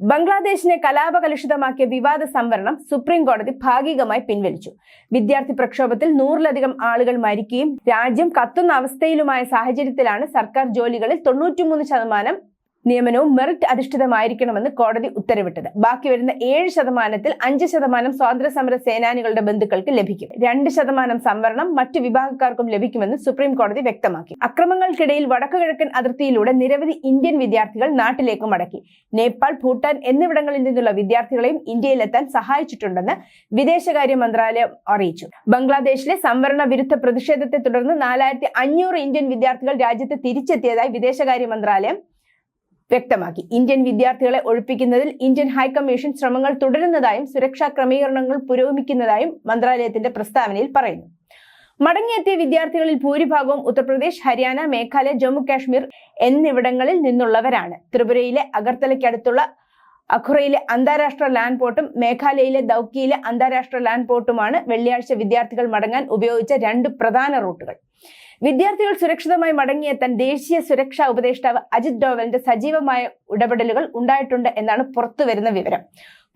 ബംഗ്ലാദേശിനെ കലാപകലുഷിതമാക്കിയ വിവാദ സംവരണം സുപ്രീം കോടതി ഭാഗികമായി പിൻവലിച്ചു. വിദ്യാർത്ഥി പ്രക്ഷോഭത്തിൽ നൂറിലധികം ആളുകൾ മരിക്കുകയും രാജ്യം കത്തുന്ന അവസ്ഥയിലുമായ സാഹചര്യത്തിലാണ് സർക്കാർ ജോലികളിൽ തൊണ്ണൂറ്റിമൂന്ന് ശതമാനം നിയമനവും മെറിറ്റ് അധിഷ്ഠിതമായിരിക്കണമെന്ന് കോടതി ഉത്തരവിട്ടത്. ബാക്കി വരുന്ന ഏഴ് ശതമാനത്തിൽ അഞ്ച് ശതമാനം സ്വാതന്ത്ര്യ സമര സേനാനികളുടെ ബന്ധുക്കൾക്ക് ലഭിക്കും. രണ്ട് ശതമാനം സംവരണം മറ്റു വിഭാഗക്കാർക്കും ലഭിക്കുമെന്ന് സുപ്രീം കോടതി വ്യക്തമാക്കി. അക്രമങ്ങൾക്കിടയിൽ വടക്കുകിഴക്കൻ അതിർത്തിയിലൂടെ നിരവധി ഇന്ത്യൻ വിദ്യാർത്ഥികൾ നാട്ടിലേക്ക് മടക്കി. നേപ്പാൾ ഭൂട്ടാൻ എന്നിവിടങ്ങളിൽ നിന്നുള്ള വിദ്യാർത്ഥികളെയും ഇന്ത്യയിലെത്താൻ സഹായിച്ചിട്ടുണ്ടെന്ന് വിദേശകാര്യ മന്ത്രാലയം അറിയിച്ചു. ബംഗ്ലാദേശിലെ സംവരണ വിരുദ്ധ പ്രതിഷേധത്തെ തുടർന്ന് നാലായിരത്തി ഇന്ത്യൻ വിദ്യാർത്ഥികൾ രാജ്യത്ത് തിരിച്ചെത്തിയതായി വിദേശകാര്യ മന്ത്രാലയം വ്യക്തമാക്കി. ഇന്ത്യൻ വിദ്യാർത്ഥികളെ ഒഴിപ്പിക്കുന്നതിൽ ഇന്ത്യൻ ഹൈക്കമ്മീഷൻ ശ്രമങ്ങൾ തുടരുന്നതായും സുരക്ഷാ ക്രമീകരണങ്ങൾ പുരോഗമിക്കുന്നതായും മന്ത്രാലയത്തിന്റെ പ്രസ്താവനയിൽ പറയുന്നു. മടങ്ങിയെത്തിയ വിദ്യാർത്ഥികളിൽ ഭൂരിഭാഗവും ഉത്തർപ്രദേശ് ഹരിയാന മേഘാലയ ജമ്മു കാശ്മീർ എന്നിവിടങ്ങളിൽ നിന്നുള്ളവരാണ്. ത്രിപുരയിലെ അഗർത്തലയ്ക്കടുത്തുള്ള അഖുറയിലെ അന്താരാഷ്ട്ര ലാൻഡ് പോർട്ടും മേഘാലയയിലെ ദൗക്കിയിലെ അന്താരാഷ്ട്ര ലാൻഡ് പോർട്ടുമാണ് വെള്ളിയാഴ്ച വിദ്യാർത്ഥികൾ മടങ്ങാൻ ഉപയോഗിച്ച രണ്ട് പ്രധാന റൂട്ടുകൾ. വിദ്യാർത്ഥികൾ സുരക്ഷിതമായി മടങ്ങിയെത്താൻ ദേശീയ സുരക്ഷാ ഉപദേഷ്ടാവ് അജിത് ഡോവലിന്റെ സജീവമായ ഇടപെടലുകൾ ഉണ്ടായിട്ടുണ്ട് എന്നാണ് പുറത്തുവരുന്ന വിവരം.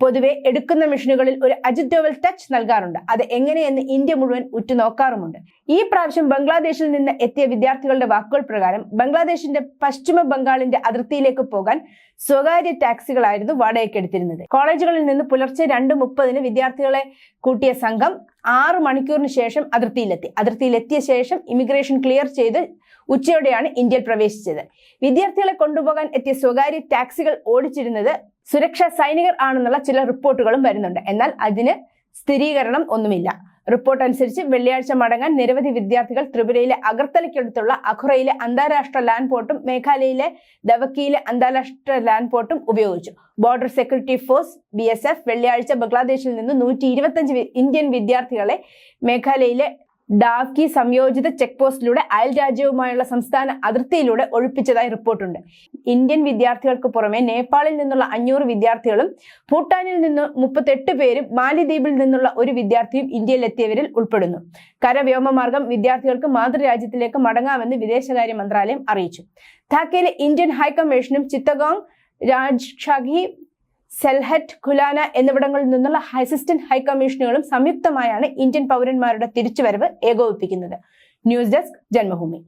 പൊതുവെ എടുക്കുന്ന മെഷീനുകളിൽ ഒരു അജിത് ഡോവൽ ടച്ച് നൽകാറുണ്ട്. അത് എങ്ങനെയെന്ന് ഇന്ത്യ മുഴുവൻ ഉറ്റുനോക്കാറുമുണ്ട്. ഈ പ്രാവശ്യം ബംഗ്ലാദേശിൽ നിന്ന് എത്തിയ വിദ്യാർത്ഥികളുടെ വാക്കുകൾ പ്രകാരം ബംഗ്ലാദേശിന്റെ പശ്ചിമ ബംഗാളിന്റെ അതിർത്തിയിലേക്ക് പോകാൻ സ്വകാര്യ ടാക്സികളായിരുന്നു വാടകയ്ക്കെടുത്തിരുന്നത് കോളേജുകളിൽ നിന്ന് പുലർച്ചെ രണ്ട് മുപ്പതിന് വിദ്യാർത്ഥികളെ കൂട്ടിയ സംഘം ആറ് മണിക്കൂറിന് ശേഷം അതിർത്തിയിലെത്തി. അതിർത്തിയിലെത്തിയ ശേഷം ഇമിഗ്രേഷൻ ക്ലിയർ ചെയ്ത് ഉച്ചയോടെയാണ് ഇന്ത്യയിൽ പ്രവേശിച്ചത്. വിദ്യാർത്ഥികളെ കൊണ്ടുപോകാൻ എത്തിയ സ്വകാര്യ ടാക്സികൾ ഓടിച്ചിരുന്നത് സുരക്ഷാ സൈനികർ ആണെന്നുള്ള ചില റിപ്പോർട്ടുകളും വരുന്നുണ്ട്. എന്നാൽ അതിന് സ്ഥിരീകരണം ഒന്നുമില്ല. റിപ്പോർട്ട് അനുസരിച്ച് വെള്ളിയാഴ്ച മടങ്ങാൻ നിരവധി വിദ്യാർത്ഥികൾ ത്രിപുരയിലെ അഗർത്തലയ്ക്കടുത്തുള്ള അഖുറയിലെ അന്താരാഷ്ട്ര ലാൻഡ് പോർട്ടും മേഘാലയയിലെ ദവക്കിയിലെ അന്താരാഷ്ട്ര ലാൻഡ് പോർട്ടും ഉപയോഗിച്ചു. ബോർഡർ സെക്യൂരിറ്റി ഫോഴ്സ് ബി വെള്ളിയാഴ്ച ബംഗ്ലാദേശിൽ നിന്ന് നൂറ്റി ഇരുപത്തഞ്ച് ഇന്ത്യൻ വിദ്യാർത്ഥികളെ മേഘാലയയിലെ ഡാക്കി സംയോജിത ചെക്ക് പോസ്റ്റിലൂടെ അയൽ രാജ്യവുമായുള്ള സംസ്ഥാന അതിർത്തിയിലൂടെ ഒഴിപ്പിച്ചതായി റിപ്പോർട്ടുണ്ട്. ഇന്ത്യൻ വിദ്യാർത്ഥികൾക്ക് പുറമെ നേപ്പാളിൽ നിന്നുള്ള അഞ്ഞൂറ് വിദ്യാർത്ഥികളും ഭൂട്ടാനിൽ നിന്ന് മുപ്പത്തെട്ട് പേരും മാലിദ്വീപിൽ നിന്നുള്ള ഒരു വിദ്യാർത്ഥിയും ഇന്ത്യയിലെത്തിയവരിൽ ഉൾപ്പെടുന്നു. കരവ്യോമമാർഗം വിദ്യാർത്ഥികൾക്ക് മാതൃരാജ്യത്തിലേക്ക് മടങ്ങാമെന്ന് വിദേശകാര്യ മന്ത്രാലയം അറിയിച്ചു. ധാക്കയിലെ ഇന്ത്യൻ ഹൈക്കമ്മീഷനും ചിത്തഗോങ് രാജ്ഷാഖി സെൽഹറ്റ് ഖുലാന എന്നിവിടങ്ങളിൽ നിന്നുള്ള അസിസ്റ്റന്റ് ഹൈക്കമ്മീഷനുകളും സംയുക്തമായാണ് ഇന്ത്യൻ പൗരന്മാരുടെ തിരിച്ചുവരവ് ഏകോപിപ്പിക്കുന്നത്. News desk Janmabhumi.